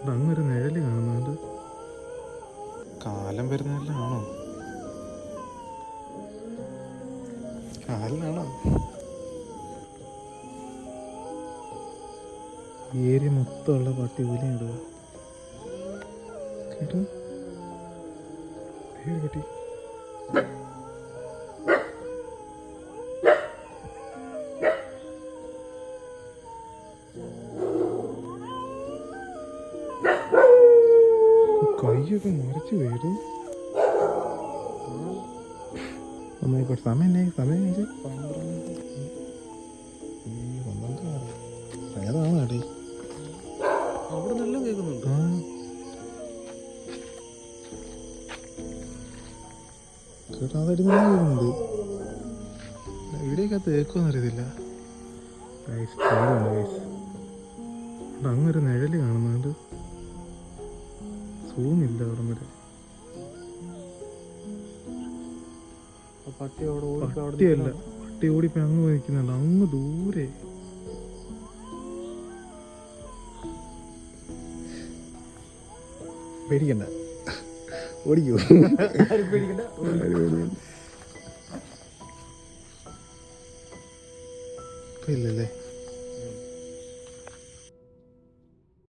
ഇവിടെ അങ്ങൊരു നിഴൽ കാണുന്നുണ്ട്. കാലം വരുന്നതെല്ലാം ആണോ കാലിനാണോ ഏരി മൊത്തമുള്ള പട്ടി ഇടുക കേട്ടോ. പട്ടി കൈയൊക്കെ മറിച്ച് വീട് നന്നായിക്കോട്ടെ സമയം എന്നായി സമയം കഴിച്ച് ഏതാണ് അടി അവിടെ നിന്നെല്ലാം കേൾക്കുന്നുണ്ട്. ആ. കേട്ടോ അതടി നല്ല കേൾക്കുന്നുണ്ട് ഇവിടെയൊക്കെ കേൾക്കുമെന്ന് അറിയത്തില്ല ഗൈസ് അങ്ങൊരു നിഴൽ കാണുന്നുണ്ട്. സൂമില്ല അവിടെ വരെ പട്ടിയല്ല പട്ടി ഓടിപ്പോ അങ്ങ് നിൽക്കുന്നുണ്ട്. അങ്ങ് ദൂരെ. പേടിക്കണ്ട. ഓടിക്കോ. പേടിക്കണ്ട. ഇല്ലല്ലേ?